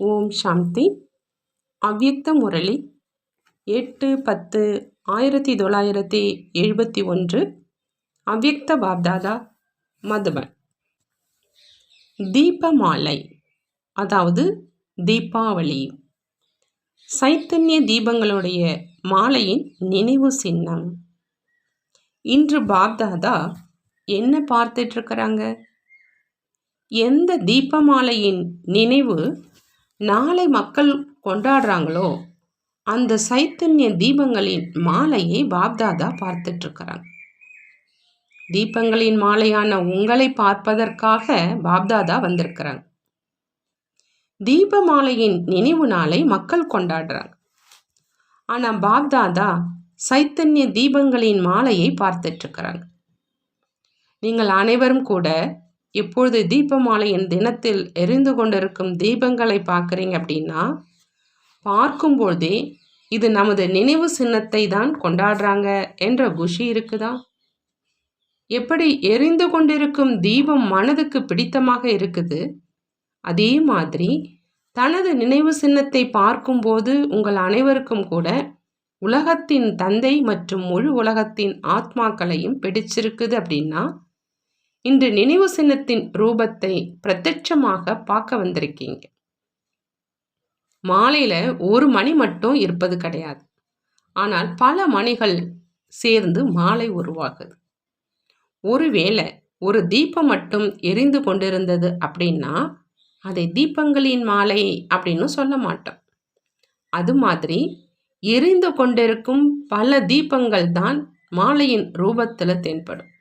ஓம் சாந்தி. அவ்யக்த முரளி. எட்டு பத்து ஆயிரத்தி தொள்ளாயிரத்தி எழுபத்தி ஒன்று. அவ்யக்த பாப்தாதா மதுபன். தீபமாலை. அதாவது தீபாவளி. சைத்தன்ய தீபங்களுடைய மாலையின் நினைவு சின்னம். இன்று பாப்தாதா என்ன பார்த்துட்ருக்கிறாங்க எந்த தீபமாலையின் நினைவு நாளை மக்கள் கொண்டாடுறாங்களோ அந்த சைத்தன்ய தீபங்களின் மாலையை பாப்தாதா பார்த்துட்டு இருக்கிறாங்க தீபங்களின் மாலையான உங்களை பார்ப்பதற்காக பாப்தாதா வந்திருக்கிறாங்க. தீப மாலையின் நினைவு நாளை மக்கள் கொண்டாடுறாங்க. ஆனால் பாப்தாதா சைத்தன்ய தீபங்களின் மாலையை பார்த்துட்டு இருக்கிறாங்க நீங்கள் அனைவரும் கூட இப்பொழுது தீபமாலையின் தினத்தில் எரிந்து கொண்டிருக்கும் தீபங்களை பார்க்குறீங்க அப்படின்னா பார்க்கும்போதே இது நமது நினைவு சின்னத்தை தான் கொண்டாடுறாங்க என்ற குஷி இருக்குதா? எப்படி எரிந்து கொண்டிருக்கும் தீபம் மனதுக்கு பிடித்தமாக இருக்குது? அதே மாதிரி தனது நினைவு சின்னத்தை பார்க்கும்போது உங்கள் அனைவருக்கும் கூட உலகத்தின் தந்தை மற்றும் முழு உலகத்தின் ஆத்மாக்களையும் பிடிச்சிருக்குது அப்படின்னா இன்று நினைவு சின்னத்தின் ரூபத்தை பிரத்யட்சமாக பார்க்க வந்திருக்கீங்க. மாலையில ஒரு மணி மட்டும் இருப்பது கிடையாது. ஆனால் பல மணிகள் சேர்ந்து மாலை உருவாகுது. ஒருவேளை ஒரு தீபம் மட்டும் எரிந்து கொண்டிருந்தது அப்படின்னா அதை தீபங்களின் மாலை அப்படின்னு சொல்ல மாட்டோம். அது மாதிரி எரிந்து கொண்டிருக்கும் பல தீபங்கள் தான் மாலையின் ரூபத்தில் தென்படும்.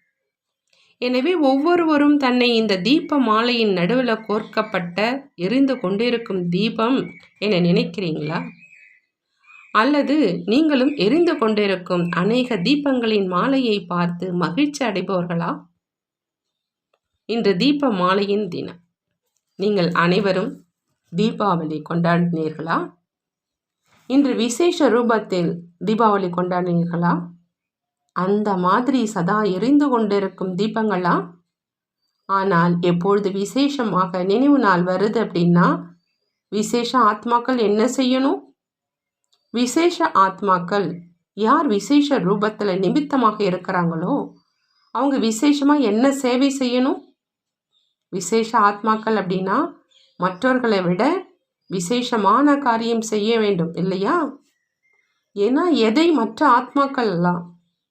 எனவே ஒவ்வொருவரும் தன்னை இந்த தீப மாலையின் நடுவில் கோர்க்கப்பட்ட எரிந்து கொண்டிருக்கும் தீபம் என நினைக்கிறீங்களா? அல்லது நீங்களும் எரிந்து கொண்டிருக்கும் அநேக தீபங்களின் மாலையை பார்த்து மகிழ்ச்சி அடைபவர்களா? இன்று தீப மாலையின் தினம். நீங்கள் அனைவரும் தீபாவளி கொண்டாடினீர்களா? இன்று விசேஷ ரூபத்தில் தீபாவளி கொண்டாடினீர்களா? அந்த மாதிரி சதா எரிந்து கொண்டிருக்கும் தீபங்களா? ஆனால் எப்பொழுது விசேஷமாக நினைவு நாள் வருது அப்படின்னா விசேஷ ஆத்மாக்கள் என்ன செய்யணும்? விசேஷ ஆத்மாக்கள் யார் விசேஷ ரூபத்தில் நிமித்தமாக இருக்கிறாங்களோ அவங்க விசேஷமாக என்ன சேவை செய்யணும்? விசேஷ ஆத்மாக்கள் அப்படின்னா மற்றவர்களை விட விசேஷமான காரியம் செய்ய வேண்டும் இல்லையா? ஏன்னா எதை மற்ற ஆத்மாக்கள் எல்லாம்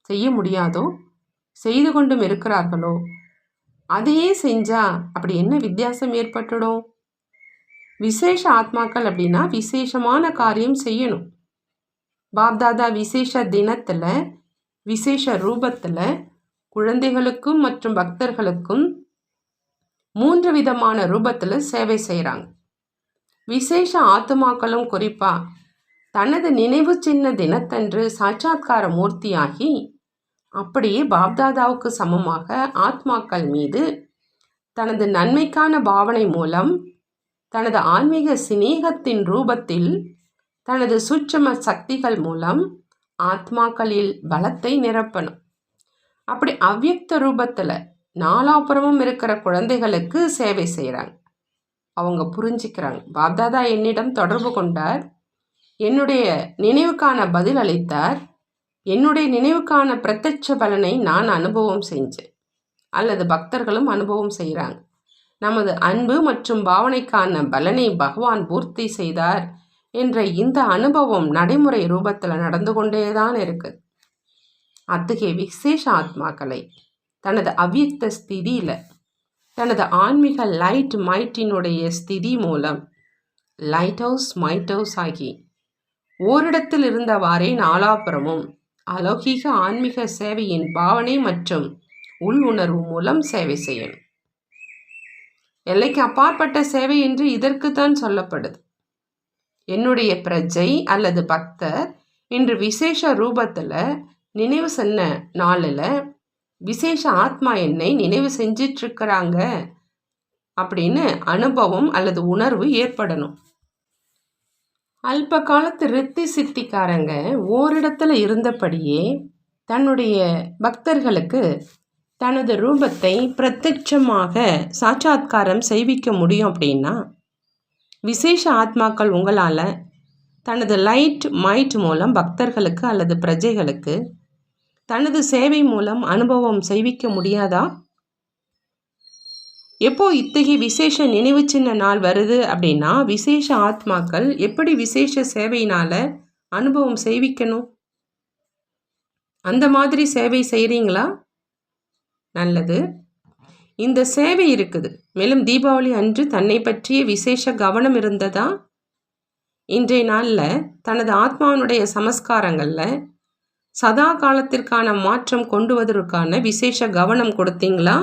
செய்ய முடியாதோ? செய்து கொண்டும் இருக்கிறார்களோ? அதையே செஞ்சா அப்படி என்ன வித்தியாசம் ஏற்பட்டுடும்? விசேஷ ஆத்மாக்கள் அப்படின்னா விசேஷமான காரியம் செய்யணும். பாப்தாதா விசேஷ தினத்தில் விசேஷ ரூபத்தில் குழந்தைகளுக்கும் மற்றும் பக்தர்களுக்கும் மூன்று விதமான ரூபத்தில் சேவை செய்கிறாங்க விசேஷ ஆத்மாக்களும் குறிப்பாக தனது நினைவு சின்ன தினத்தன்று சாட்சாத்கார மூர்த்தியாகி அப்படியே பாப்தாதாவுக்கு சமமாக ஆத்மாக்கள் மீது தனது நன்மைக்கான பாவனை மூலம் தனது ஆன்மீக சிநேகத்தின் ரூபத்தில் தனது சூட்சம சக்திகள் மூலம் ஆத்மாக்களில் பலத்தை நிரப்பணும். அப்படி அவ்வியக்த ரூபத்தில் நாலாபுரமும் இருக்கிற குழந்தைகளுக்கு சேவை செய்கிறாங்க அவங்க புரிஞ்சுக்கிறாங்க. பாப்தாதா என்னிடம் தொடர்பு கொண்டார். என்னுடைய நினைவுக்கான பதில் அளித்தார். என்னுடைய நினைவுக்கான பிரத்யட்ச பலனை நான் அனுபவம் செஞ்சேன். அல்லது பக்தர்களும் அனுபவம் செய்கிறாங்க நமது அன்பு மற்றும் பாவனைக்கான பலனை பகவான் பூர்த்தி செய்தார் என்ற இந்த அனுபவம் நடைமுறை ரூபத்தில் நடந்து கொண்டே தான் இருக்குது அத்தகைய விசேஷ ஆத்மாக்களை தனது அவ்வியக்த ஸ்திதியில் தனது ஆன்மீக லைட் மைட்டினுடைய ஸ்திதி மூலம் லைட் ஹவுஸ் மைட் ஹவுஸ் ஆகி ஓரிடத்தில் இருந்தவாறே நாலாபுறமும் அலௌகீக ஆன்மீக சேவையின் பாவனை மற்றும் உள் உணர்வு மூலம் சேவை செய்யணும். எல்லைக்கு அப்பாற்பட்ட சேவை என்று இதற்கு தான் சொல்லப்படுது. என்னுடைய பிரஜை அல்லது பக்தர் இன்று விசேஷ ரூபத்தில் நினைவு சென்ன நாளில் விசேஷ ஆத்மா என்னை நினைவு செஞ்சிட்ருக்கிறாங்க அப்படின்னு அனுபவம் அல்லது உணர்வு ஏற்படணும். அல்ப காலத்து ரித்தி சித்திக்காரங்க ஓரிடத்துல இருந்தபடியே தன்னுடைய பக்தர்களுக்கு தனது ரூபத்தை பிரத்யட்சமாக சாட்சாத்காரம் செய்விக்க முடியும் அப்படின்னா விசேஷ ஆத்மாக்கள் உங்களால் தனது லைட் மைட் மூலம் பக்தர்களுக்கு அல்லது பிரஜைகளுக்கு தனது சேவை மூலம் அனுபவம் செய்விக்க முடியாதா? எப்போ இத்தகைய விசேஷ நினைவு சின்ன நாள் வருது அப்படின்னா விசேஷ ஆத்மாக்கள் எப்படி விசேஷ சேவையினால் அனுபவம் செய்விக்கணும் அந்த மாதிரி சேவை செய்கிறீங்களா நல்லது. இந்த சேவை இருக்குது. மேலும் தீபாவளி அன்று தன்னை பற்றிய விசேஷ கவனம் இருந்ததா? இன்றைய நாளில் தனது ஆத்மாவினுடைய சமஸ்காரங்களில் சதா காலத்திற்கான மாற்றம் கொண்டு வருவதற்கான விசேஷ கவனம் கொடுத்தீங்களா?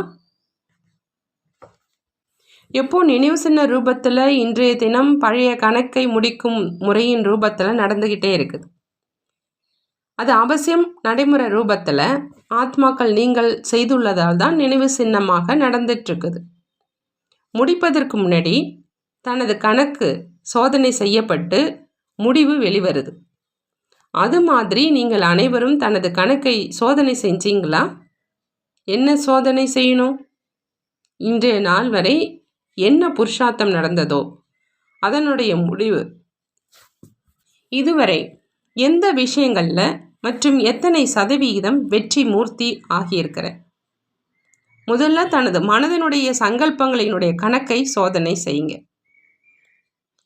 எப்போ நினைவு சின்ன ரூபத்தில் இன்றைய தினம் பழைய கணக்கை முடிக்கும் முறையின் ரூபத்தில் நடந்துக்கிட்டே இருக்குது. அது அவசியம் நடைமுறை ரூபத்தில் ஆத்மாக்கள் நீங்கள் செய்துள்ளதால் தான் நினைவு சின்னமாக நடந்துட்டுருக்குது முடிப்பதற்கு முன்னாடி தனது கணக்கு சோதனை செய்யப்பட்டு முடிவு வெளிவருது. அது மாதிரி நீங்கள் அனைவரும் தனது கணக்கை சோதனை செஞ்சீங்களா? என்ன சோதனை செய்யணும்? இன்றைய நாள் வரை என்ன புருஷார்த்தம் நடந்ததோ அதனுடைய முடிவு. இதுவரை எந்த விஷயங்களில் மற்றும் எத்தனை சதவிகிதம் வெற்றி மூர்த்தி ஆகியிருக்கிற? முதல்ல தனது மனதனுடைய சங்கல்பங்களினுடைய கணக்கை சோதனை செய்யுங்க.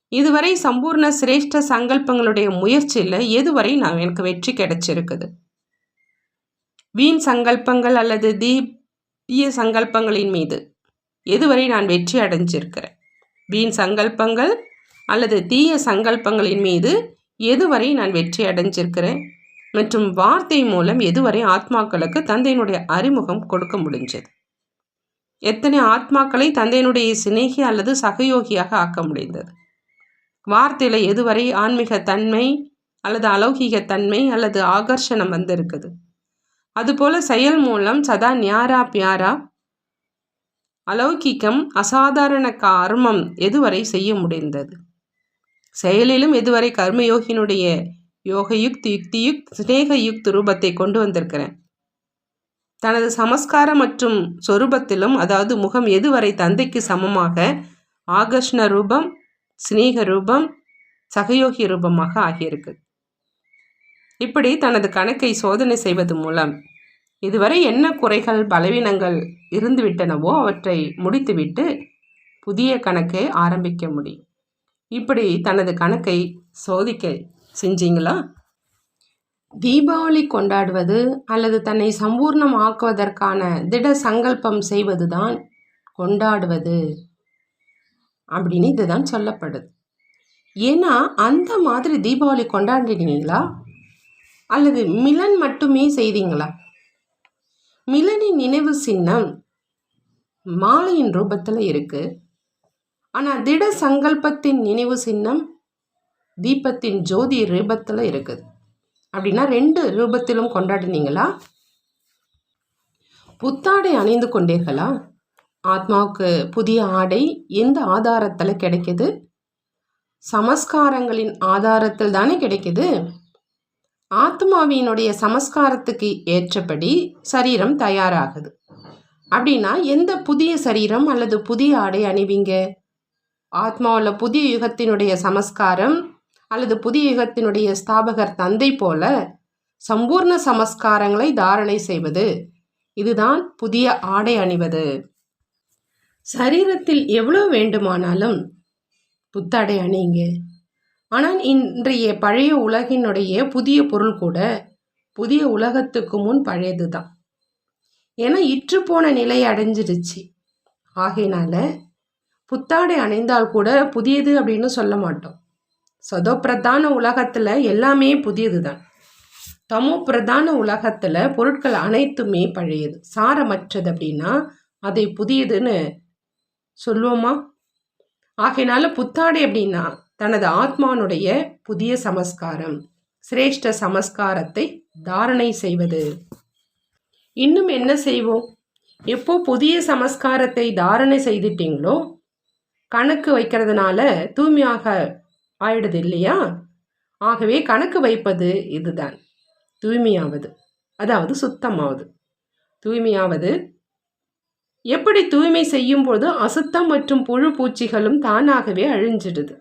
இதுவரை சம்பூர்ண சிரேஷ்ட சங்கல்பங்களுடைய முயற்சியில் எதுவரை நான் எனக்கு வெற்றி கிடைச்சிருக்குது? வீண் சங்கல்பங்கள் அல்லது தீபிய சங்கல்பங்களின் மீது. எதுவரை நான் வெற்றி அடைஞ்சிருக்கிறேன்? வீண் சங்கல்பங்கள் அல்லது தீய சங்கல்பங்களின் மீது எதுவரை நான் வெற்றி அடைஞ்சிருக்கிறேன்? மற்றும் வார்த்தை மூலம் எதுவரை ஆத்மாக்களுக்கு தந்தையினுடைய அறிமுகம் கொடுக்க முடிஞ்சது? எத்தனை ஆத்மாக்களை தந்தையினுடைய சிநேகி அல்லது சகயோகியாக ஆக்க முடிந்தது? வார்த்தையில் எதுவரை ஆன்மீக தன்மை அல்லது அலௌகிக தன்மை அல்லது ஆகர்ஷணம் வந்திருக்குது? அதுபோல செயல் மூலம் சதா ஞாரா பியாரா அலௌகிக்கம் அசாதாரண கர்மம் எதுவரை செய்ய முடிந்தது? செயலிலும் எதுவரை கர்மயோகினுடைய யோகயுக்த் யுக்தியுக்த் ஸ்னேகயுக்த் ரூபத்தை கொண்டு வந்திருக்கிறேன். தனது சமஸ்காரம் மற்றும் சொரூபத்திலும் அதாவது முகம் எதுவரை தந்தைக்கு சமமாக ஆகர்ஷ்ண ரூபம் ஸ்னேக ரூபம் சகயோகி ரூபமாக ஆகியிருக்கு. இப்படி தனது கணக்கை சோதனை செய்வது மூலம் இதுவரை என்ன குறைகள் பலவீனங்கள் இருந்துவிட்டனவோ அவற்றை முடித்துவிட்டு புதிய கணக்கை ஆரம்பிக்க முடியும் இப்படி தனது கணக்கை சோதிக்க செஞ்சீங்களா? தீபாவளி கொண்டாடுவது அல்லது தன்னை சம்பூர்ணம் ஆக்குவதற்கான திட சங்கல்பம் செய்வது தான் கொண்டாடுவது அப்படின்னு இதுதான் சொல்லப்படுது. ஏன்னா அந்த மாதிரி தீபாவளி கொண்டாடினீங்களா? அல்லது மிலன் மட்டுமே செய்தீங்களா? மிலனின் நினைவு சின்னம் மாலையின் ரூபத்தில் இருக்குது ஆனால் திட சங்கல்பத்தின் நினைவு சின்னம் தீபத்தின் ஜோதி ரூபத்தில் இருக்குது அப்படின்னா ரெண்டு ரூபத்திலும் கொண்டாடினீங்களா? புத்தாடை அணிந்து கொண்டீர்களா? ஆத்மாவுக்கு புதிய ஆடை எந்த ஆதாரத்தில் கிடைக்கிது? சமஸ்காரங்களின் ஆதாரத்தில் தானே கிடைக்கிது? ஆத்மாவினுடைய சமஸ்காரத்துக்கு ஏற்றபடி சரீரம் தயாராகுது. அப்படின்னா எந்த புதிய சரீரம் அல்லது புதிய ஆடை அணிவிங்க? ஆத்மாவில் புதிய யுகத்தினுடைய சமஸ்காரம் அல்லது புதிய யுகத்தினுடைய ஸ்தாபகர் தந்தை போல சம்பூர்ண சமஸ்காரங்களை தாரணை செய்வது. இதுதான் புதிய ஆடை அணிவது. சரீரத்தில் எவ்வளோ வேண்டுமானாலும் புத்தாடை அணிங்க ஆனால் இன்றைய பழைய உலகினுடைய புதிய பொருள் கூட புதிய உலகத்துக்கு முன் பழையது தான் ஏன்னா இற்று போன நிலை அடைஞ்சிருச்சு ஆகையினால புத்தாடை அணிந்தால் கூட புதியது அப்படின்னு சொல்ல மாட்டோம். சதோ பிரதான உலகத்தில் எல்லாமே புதியது தான் தமோ பிரதான உலகத்தில் பொருட்கள் அனைத்துமே பழையது. சாரமற்றது அப்படின்னா அதை புதியதுன்னு சொல்லுவோமா? ஆகையினால புத்தாடை அப்படின்னா தனது ஆத்மானுடைய புதிய சமஸ்காரம் சிரேஷ்ட சமஸ்காரத்தை தாரணை செய்வது. இன்னும் என்ன செய்வோம்? எப்போ புதிய சமஸ்காரத்தை தாரணை செய்துட்டீங்களோ கணக்கு வைக்கிறதுனால தூய்மையாக ஆயிடுது இல்லையா? ஆகவே கணக்கு வைப்பது இதுதான். தூய்மையாவது அதாவது சுத்தமாவது. தூய்மையாவது எப்படி தூய்மை செய்யும்போது அசுத்தம் மற்றும் புழு பூச்சிகளும் தானாகவே அழிஞ்சிடுது.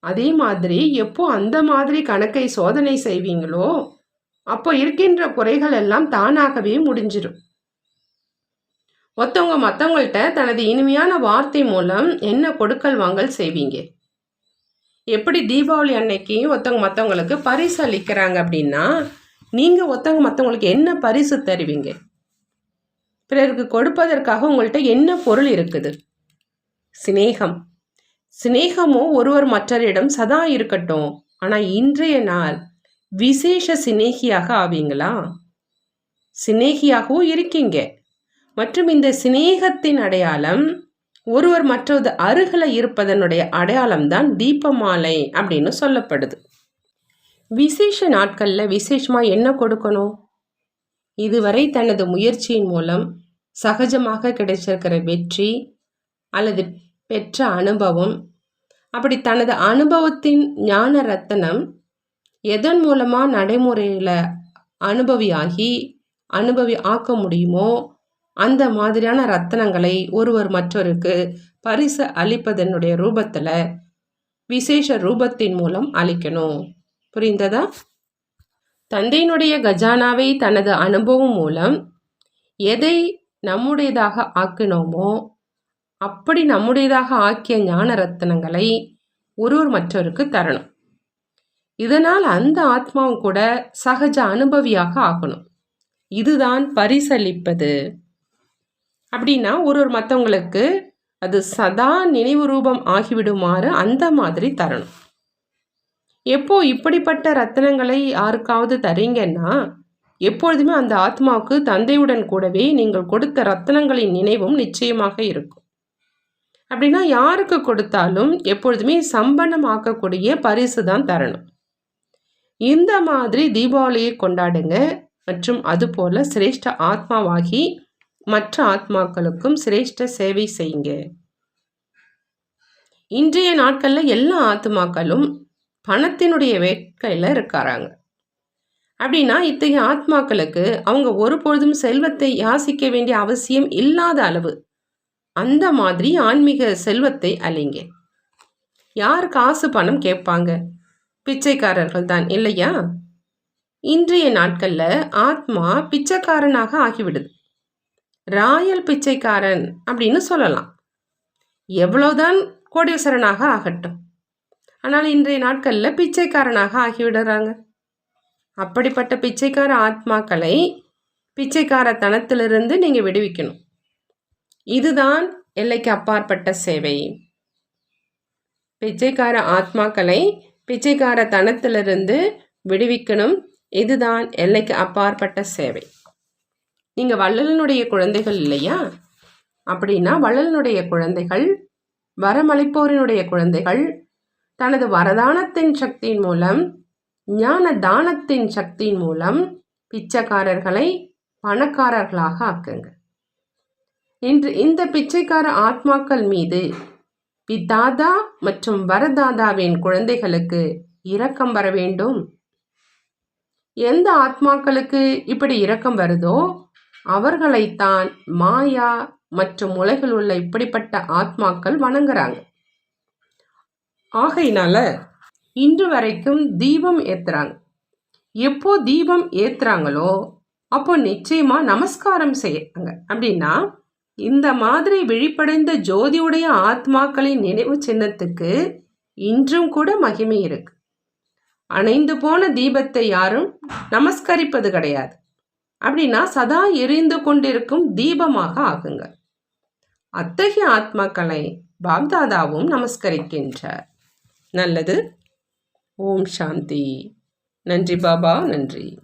அதே மாதிரி எப்போ அந்த மாதிரி கணக்கை சோதனை செய்வீங்களோ அப்போ இருக்கின்ற குறைகள் எல்லாம் தானாகவே முடிஞ்சிடும் ஒருத்தவங்க மற்றவங்கள்ட்ட தனது இனிமையான வார்த்தை மூலம் என்ன கொடுக்கல் வாங்கல் செய்வீங்க? எப்படி தீபாவளி அன்னைக்கு ஒருத்தவங்க மற்றவங்களுக்கு பரிசு அளிக்கிறாங்க அப்படின்னா நீங்கள் ஒருத்தவங்க மற்றவங்களுக்கு என்ன பரிசு தருவீங்க? பிறருக்கு கொடுப்பதற்காக உங்கள்கிட்ட என்ன பொருள் இருக்குது? சிநேகம். சிநேகமோ ஒருவர் மற்றவரிடம் சதா இருக்கட்டும். ஆனால் இன்றைய நாள் விசேஷ சிநேகியாக ஆவீங்களா? சிநேகியாகவும் இருக்கீங்க. மற்றும் இந்த சிநேகத்தின் அடையாளம் ஒருவர் மற்றது அருகில் இருப்பதனுடைய அடையாளம் தான் தீபமாலை அப்படின்னு சொல்லப்படுது. விசேஷ நாட்களில் விசேஷமாக என்ன கொடுக்கணும்? இதுவரை தனது முயற்சியின் மூலம் சகஜமாக கிடைச்சிருக்கிற வெற்றி அல்லது பெற்ற அனுபவம். அப்படி தனது அனுபவத்தின் ஞான ரத்தனம் எதன் மூலமாக நடைமுறையில் அனுபவியாகி அனுபவி ஆக்க முடியுமோ அந்த மாதிரியான ரத்தனங்களை ஒருவர் மற்றொருக்கு பரிசு அளிப்பதனுடைய ரூபத்தில் விசேஷ ரூபத்தின் மூலம் அளிக்கணும். புரிந்ததா? தந்தையினுடைய கஜானாவை தனது அனுபவம் மூலம் எதை நம்முடையதாக ஆக்கினோமோ அப்படி நம்முடையதாக ஆக்கிய ஞான ரத்தனங்களை ஒருவர் மற்றவருக்கு தரணும். இதனால் அந்த ஆத்மாவும் கூட சகஜ அனுபவியாக ஆகணும். இதுதான் பரிசளிப்பது. அப்படின்னா ஒரு ஒரு மற்றவங்களுக்கு அது சதா நினைவு ரூபம் ஆகிவிடுமாறு அந்த மாதிரி தரணும். எப்போ இப்படிப்பட்ட ரத்தனங்களை யாருக்காவது தரீங்கன்னா எப்பொழுதுமே அந்த ஆத்மாவுக்கு தந்தையுடன் கூடவே நீங்கள் கொடுத்த ரத்தனங்களின் நினைவும் நிச்சயமாக இருக்கும். அப்படின்னா யாருக்கு கொடுத்தாலும் எப்பொழுதுமே சம்பளம் ஆக்கக்கூடிய பரிசு தான் தரணும். இந்த மாதிரி தீபாவளியை கொண்டாடுங்க. மற்றும் அதுபோல சிரேஷ்ட ஆத்மாவாகி மற்ற ஆத்மாக்களுக்கும் சிரேஷ்ட சேவை செய்யுங்க. இன்றைய நாட்களில் எல்லா ஆத்மாக்களும் பணத்தினுடைய வேட்கையில் இருக்காராங்க. அப்படின்னா இத்தகைய ஆத்மாக்களுக்கு அவங்க ஒருபொழுதும் செல்வத்தை யாசிக்க வேண்டிய அவசியம் இல்லாத அளவு அந்த மாதிரி ஆன்மீக செல்வத்தை அலைங்க யார் காசு பணம் கேட்பாங்க? பிச்சைக்காரர்கள் தான் இல்லையா? இன்றைய நாட்களில் ஆத்மா பிச்சைக்காரனாக ஆகிவிடுது. ராயல் பிச்சைக்காரன் அப்படின்னு சொல்லலாம். எவ்வளோதான் கோடீஸ்வரனாக ஆகட்டும். ஆனால் இன்றைய நாட்களில் பிச்சைக்காரனாக ஆகிவிடுறாங்க. அப்படிப்பட்ட பிச்சைக்கார ஆத்மாக்களை பிச்சைக்கார தனத்திலிருந்து நீங்கள் விடுவிக்கணும். இதுதான் எல்லைக்கு அப்பாற்பட்ட சேவை. பிச்சைக்கார ஆத்மாக்களை பிச்சைக்கார தனத்திலிருந்து விடுவிக்கணும். இதுதான் எல்லைக்கு அப்பாற்பட்ட சேவை. நீங்கள் வள்ளலனுடைய குழந்தைகள் இல்லையா? அப்படின்னா வள்ளலனுடைய குழந்தைகள் வரமளிப்போரினுடைய குழந்தைகள் தனது வரதானத்தின் சக்தியின் மூலம் ஞான தானத்தின் சக்தியின் மூலம் பிச்சைக்காரர்களை பணக்காரர்களாக ஆக்குங்க. இன்று இந்த பிச்சைக்கார ஆத்மாக்கள் மீது பிதாதா மற்றும் வரதாதாவின் குழந்தைகளுக்கு இரக்கம் வர வேண்டும். எந்த ஆத்மாக்களுக்கு இப்படி இரக்கம் வருதோ அவர்களைத்தான் மாயா மற்றும் உலகில் உள்ள இப்படிப்பட்ட ஆத்மாக்கள் வணங்குறாங்க. ஆகையினால இன்று வரைக்கும் தீபம் ஏத்துறாங்க. எப்போ தீபம் ஏத்துறாங்களோ அப்போ நிச்சயமா நமஸ்காரம் செய்யறாங்க. அப்படின்னா இந்த மாதிரி விழிப்படைந்த ஜோதியுடைய ஆத்மாக்களின் நினைவு சின்னத்துக்கு இன்றும் கூட மகிமை இருக்கு. அணைந்து போன தீபத்தை யாரும் நமஸ்கரிப்பது கிடையாது. அப்படின்னா சதா எரிந்து கொண்டிருக்கும் தீபமாக ஆகுங்க. அத்தகைய ஆத்மாக்களை பாப்தாதாவும் நமஸ்கரிக்கின்றார். நல்லது. ஓம் சாந்தி. நன்றி பாபா நன்றி.